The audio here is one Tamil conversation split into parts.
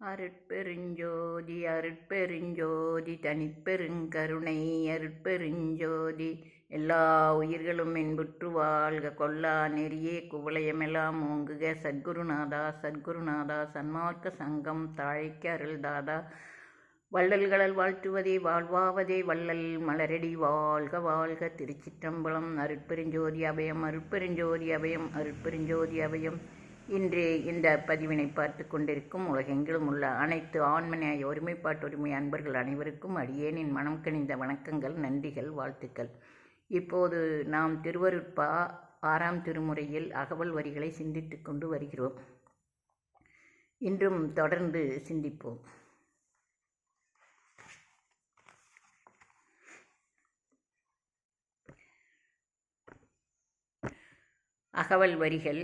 அருட்பெருஞ்சோதி அருட்பெருஞ்சோதி தனிப்பெருங்கருணை அருட்பெருஞ்சோதி. எல்லா உயிர்களும் இன்புற்று வாழ்க. கொல்லா நெறியே குவளையமெல்லாம் ஓங்குக. சத்குருநாதா சத்குருநாதா சன்மார்க்க சங்கம் தாழைக்க அருள்தாதா வள்ளல்களல் வாழ்த்துவதே வாழ்வாவதே வள்ளல் மலரடி வாழ்க வாழ்க. திருச்சிற்றம்பலம் அருட்பெருஞ்சோதி அபயம். அருட்பெருஞ்சோதி அபயம். அருட்பெருஞ்சோதி அபயம். இன்று இந்த பதிவினை பார்த்து கொண்டிருக்கும் உலகெங்கிலும் உள்ள அனைத்து ஆண்மனைய ஒருமைப்பாட்டுரிமை அன்பர்கள் அனைவருக்கும் அடியேனின் மனம் கணிந்த வணக்கங்கள் நன்றிகள் வாழ்த்துக்கள். இப்போது நாம் திருவருட்பா ஆறாம் திருமுறையில் அகவல் வரிகளை சிந்தித்து கொண்டு வருகிறோம். இன்றும் தொடர்ந்து சிந்திப்போம். அகவல் வரிகள்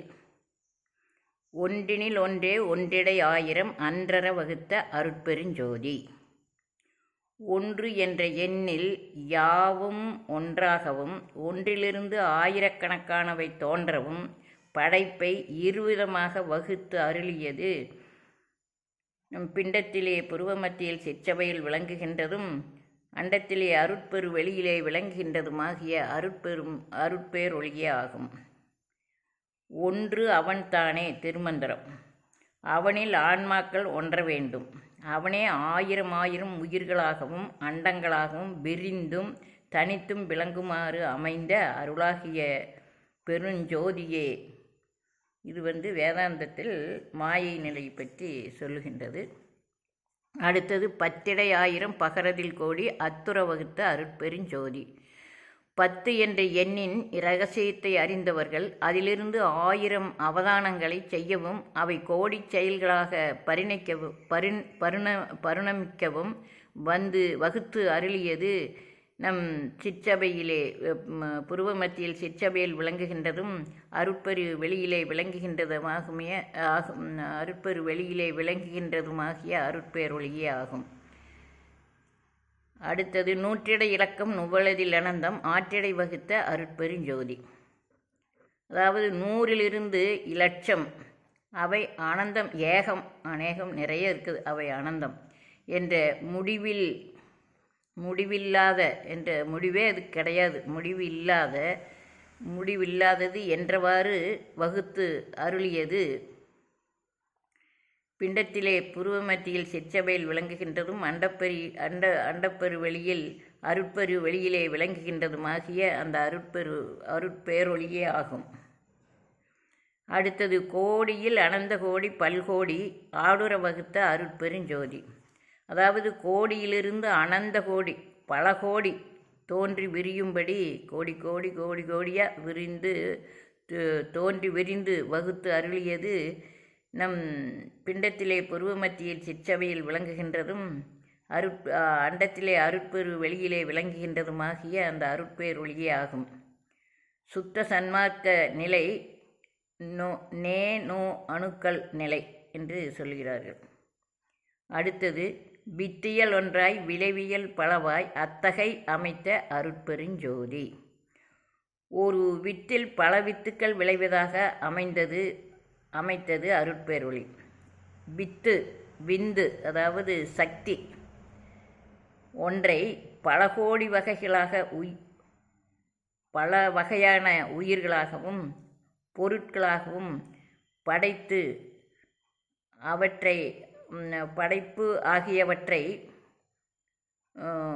ஒன்றினில் ஒன்றே ஒன்றிடை ஆயிரம் அன்றர வகுத்த அருட்பெருஞ்சோதி. ஒன்று என்ற எண்ணில் யாவும் ஒன்றாகவும் ஒன்றிலிருந்து ஆயிரக்கணக்கானவை தோன்றவும் படைப்பை இருவிதமாக வகுத்து அருளியது. நம் பிண்டத்திலே புருவமத்தியில் சிற்றவையில் விளங்குகின்றதும் அண்டத்திலே அருட்பெரு வெளியிலே விளங்குகின்றதுமாகிய அருட்பெரும் அருட்பேரொழியே ஆகும். ஒன்று அவன்தானே திருமந்திரம். அவனில் ஆன்மாக்கள் ஒன்ற வேண்டும். அவனே ஆயிரம் ஆயிரம் உயிர்களாகவும் அண்டங்களாகவும் விரிந்தும் தனித்தும் விளங்குமாறு அமைந்த அருளாகிய பெருஞ்சோதியே. இது வந்து வேதாந்தத்தில் மாயை நிலை பற்றி சொல்லுகின்றது. அடுத்தது பத்திடை ஆயிரம் பகரதில் கோடி அத்துற வகுத்த அருட்பெருஞ்சோதி. பத்து என்ற எண்ணின் இரகசியத்தை அறிந்தவர்கள் அதிலிருந்து ஆயிரம் அவதானங்களை செய்யவும் அவை கோடி செயல்களாக பரிணைக்கவும் பரிண் பருண பருணமிக்கவும் வந்து வகுத்து அருளியது நம் சிற்றபையிலே புருவ மத்தியில் சிற்றபையில் விளங்குகின்றதும் அருட்பெரு வெளியிலே விளங்குகின்றதுமாகுமே ஆகும் அருட்பெரு வெளியிலே விளங்குகின்றதுமாகிய அருட்பேரொழியே ஆகும். அடுத்தது நூற்றிடை இலக்கம் நுவலதில் அனந்தம் ஆற்றிடை வகுத்த அருட்பெருஞ்சோதி அதாவது நூறிலிருந்து இலட்சம். அவை ஆனந்தம் ஏகம் அநேகம் நிறைய இருக்குது. அவை ஆனந்தம் என்ற முடிவில் முடிவில்லாத என்ற முடிவே அது கிடையாது. முடிவு இல்லாத முடிவில்லாதது என்றவாறு வகுத்து அருளியது பிண்டத்திலே புருவ மத்தியில் செச்சபையில் விளங்குகின்றதும் அண்டப்பெரி அண்ட அண்டப்பெரு வெளியில் அருட்பெரு வெளியிலே விளங்குகின்றதுமாகிய அந்த அருட்பெரு அருட்பேரொழியே ஆகும். அடுத்தது கோடியில் அனந்த கோடி பல்கோடி ஆடுற வகுத்த அருட்பெருஞ்சோதி அதாவது கோடியிலிருந்து அனந்த கோடி பல கோடி தோன்றி விரியும்படி கோடி கோடி கோடி கோடியாக விரிந்து தோன்றி விரிந்து வகுத்து அருளியது நம் பிண்டத்திலே புருவமத்தியில் சிற்றவையில் விளங்குகின்றதும் அருட் அண்டத்திலே அருட்பெரு வெளியிலே விளங்குகின்றதுமாகிய அந்த அருட்பேரொழியே ஆகும். சுத்த சன்மார்க்க நிலை நோ நே நோ அணுக்கள் நிலை என்று சொல்கிறார்கள் அடுத்தது வித்தியல் ஒன்றாய் விளைவியல் பலவாய் அத்தகை அமைத்த அருட்பெருஞ்சோதி ஒரு வித்தில் பல வித்துக்கள் விளைவதாக அமைந்தது அமைத்தது அருட்பேரொளி. வித்து விந்து அதாவது சக்தி. ஒன்றை பல கோடி வகைகளாக உய் பல வகையான உயிர்களாகவும் பொருட்களாகவும் படைத்து அவற்றை படைப்பு ஆகியவற்றை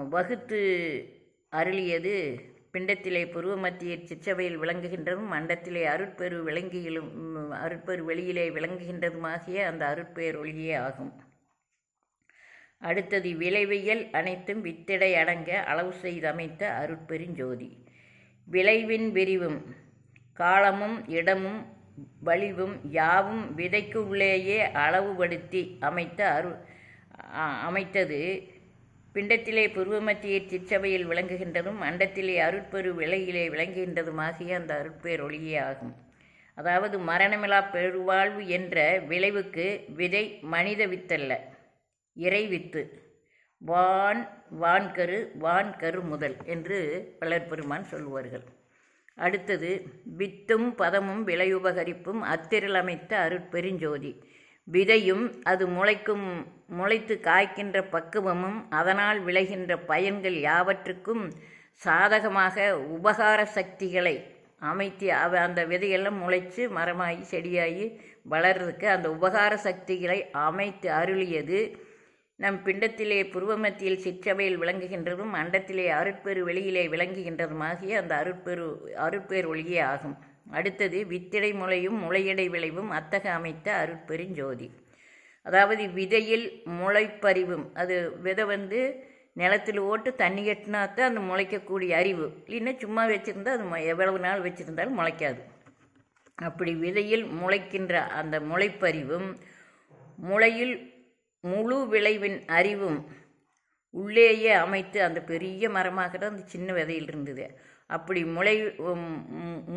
வகுத்து அருளியது பிண்டத்திலே புருவ மத்திய சிற்றவையில் விளங்குகின்றதும் மண்டத்திலே அருட்பெரு விளங்கியிலும் அருட்பெரு வெளியிலே விளங்குகின்றதுமாகிய அந்த அருட்பெயர் ஒளியே ஆகும். அடுத்தது விளைவியல் அனைத்தும் வித்திடை அடங்க அளவு செய்தமைத்த அருட்பெருஞ்சோதி விளைவின் விரிவும் காலமும் இடமும் வலிவும் யாவும் விதைக்குள்ளேயே அளவுபடுத்தி அமைத்த அரு அமைத்தது பிண்டத்திலே புருவமத்திய சிற்சபையில் விளங்குகின்றதும் அண்டத்திலே அருட்பெரு விலையிலே விளங்குகின்றதுமாகிய அந்த அருட்பேர் ஒளியே ஆகும். அதாவது மரணமிலா பெருவாழ்வு என்ற விளைவுக்கு விதை மனித வித்தல்ல இறை வித்து. வான் வான்கரு வான்கரு முதல் என்று வளர்பெருமான் சொல்லுவார்கள். அடுத்தது வித்தும் பதமும் விளையுபகரிப்பும் அத்திரல் அருட்பெருஞ்சோதி விதையும் அது முளைக்கும் முளைத்து காய்க்கின்ற பக்குவமும் அதனால் விளைகின்ற பயன்கள் யாவற்றுக்கும் சாதகமாக உபகார சக்திகளை அமைத்து அவ அந்த விதையெல்லாம் முளைச்சு மரமாகி செடியாகி வளர்றதுக்கு அந்த உபகார சக்திகளை அமைத்து அருளியது. நம் பிண்டத்திலே புருவமத்தியில் சிற்றவையில் விளங்குகின்றதும் அண்டத்திலே அருட்பெரு வெளியிலே விளங்குகின்றதுமாகிய அந்த அருட்பெரு அருட்பேர் ஒளியே ஆகும். அடுத்தது வித்திடை முளையும் முளையடை விளைவும் அத்தக அமைத்த அருட்பெருஞ்சோதி அதாவது விதையில் முளைப்பறிவும் அது விதை வந்து நிலத்தில் ஓட்டு தண்ணி கட்டினா தான் அந்த முளைக்கக்கூடிய அறிவு. இல்லைன்னா சும்மா வச்சுருந்தா அது எவ்வளவு நாள் வச்சுருந்தாலும் முளைக்காது. அப்படி விதையில் முளைக்கின்ற அந்த முளைப்பறிவும் முளையில் முழு விளைவின் அறிவும் உள்ளேயே அமைத்து அந்த பெரிய மரமாக அந்த சின்ன விதையில் இருந்தது. அப்படி முளை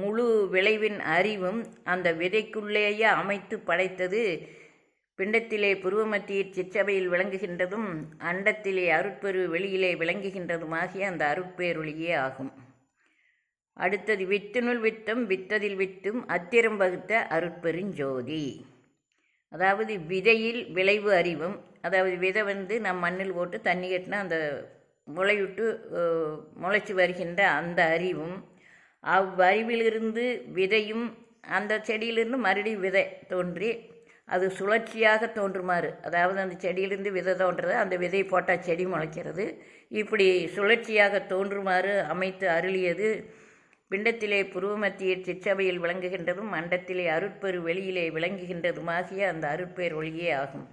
முழு விளைவின் அறிவும் அந்த விதைக்குள்ளேயே அமைத்து படைத்தது. பிண்டத்திலே புருவமத்தியில் சிற்றவையில் விளங்குகின்றதும் அண்டத்திலே அருட்பெரு வெளியிலே விளங்குகின்றதுமாகிய அந்த அருட்பேரொளியே ஆகும். அடுத்தது வித்தினுள் வித்தம் வித்ததில் வித்தும் அத்திரம் வகுத்த அருட்பெருஞ்சோதி அதாவது விதையில் விளைவு அறிவும் அதாவது விதை வந்து நம் மண்ணில் போட்டு தண்ணி கட்டினா அந்த முளையுட்டு முளைச்சி வருகின்ற அந்த அறிவும் அவ்வறிவிலிருந்து விதையும் அந்த செடியிலிருந்து மறுபடியும் விதை தோன்றி அது சுழற்சியாக தோன்றுமாறு. அதாவது அந்த செடியிலிருந்து விதை தோன்றது அந்த விதை போட்டால் செடி முளைக்கிறது. இப்படி சுழற்சியாக தோன்றுமாறு அமைத்து அருளியது பிண்டத்திலே புருவமத்திய சிற்றவையில் விளங்குகின்றதும் மண்டத்திலே அருட்பெரு வெளியிலே விளங்குகின்றதுமாகிய அந்த அருட்பேர் ஒளியே ஆகும்.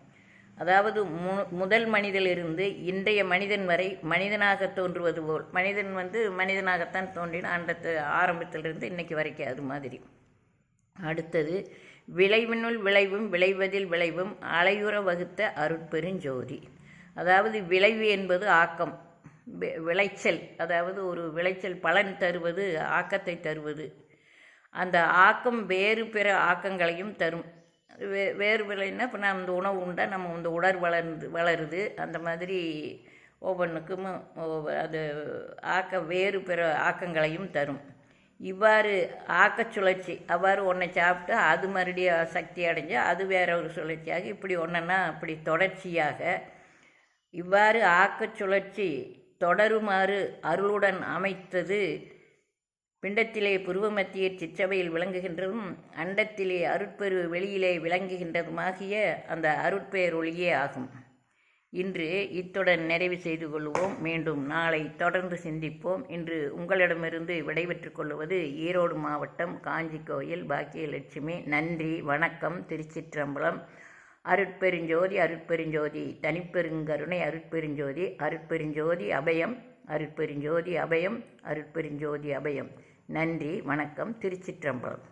அதாவது மு முதல் மனிதனிலிருந்து இன்றைய மனிதன் வரை மனிதனாக தோன்றுவது போல். மனிதன் வந்து மனிதனாகத்தான் தோன்றின அந்த ஆரம்பத்திலிருந்து இன்னைக்கு வரைக்கும் அது மாதிரி. அடுத்தது விளைவினுள் விளைவும் விளைவதில் விளைவும் அலையுற வகுத்த அருட்பெருஞ்சோதி. அதாவது விளைவு என்பது ஆக்கம். வி- விளைச்சல். அதாவது ஒரு விளைச்சல் பலன் தருவது ஆக்கத்தை தருவது. அந்த ஆக்கம் வேறு பிற ஆக்கங்களையும் தரும். வே வேறு விளைன்னா இப்போ நான் அந்த உணவு உண்டா? நம்ம இந்த உடல் வளர்ந்து வளருது. அந்த மாதிரி ஒவ்வொன்றுக்கும் அது ஆக்க வேறு பிற ஆக்கங்களையும் தரும். இவ்வாறு ஆக்க சுழற்சி அவ்வாறு ஒன்றை சாப்பிட்டு அது மறுபடியும் சக்தி அடைஞ்சு அது வேற ஒரு சுழற்சியாக இப்படி ஒன்றுன்னா அப்படி தொடர்ச்சியாக. இவ்வாறு ஆக்க சுழற்சி தொடருமாறு அருளுடன் அமைத்தது பிண்டத்திலே புருவமத்திய சிற்றவையில் விளங்குகின்றதும் அண்டத்திலே அருட்பெரு வெளியிலே விளங்குகின்றதுமாகிய அந்த அருட்பெயர் ஒளியே ஆகும். இன்று இத்துடன் நிறைவு செய்து கொள்வோம். மீண்டும் நாளை தொடர்ந்து சிந்திப்போம். இன்று உங்களிடமிருந்து விடைபெற்றுக் கொள்வது ஈரோடு மாவட்டம் காஞ்சி கோயில் பாக்கியலட்சுமி. நன்றி வணக்கம். திருச்சிற்றம்பலம். அருட்பெருஞ்சோதி அருட்பெருஞ்சோதி தனிப்பெருங்கருணை அருட்பெருஞ்சோதி அருட்பெருஞ்சோதி அபயம். அருட்பெருஞ்சோதி அபயம் அருட்பெருஞ்சோதி அபயம். நன்றி வணக்கம் திருச்சிற்றம்பலம்.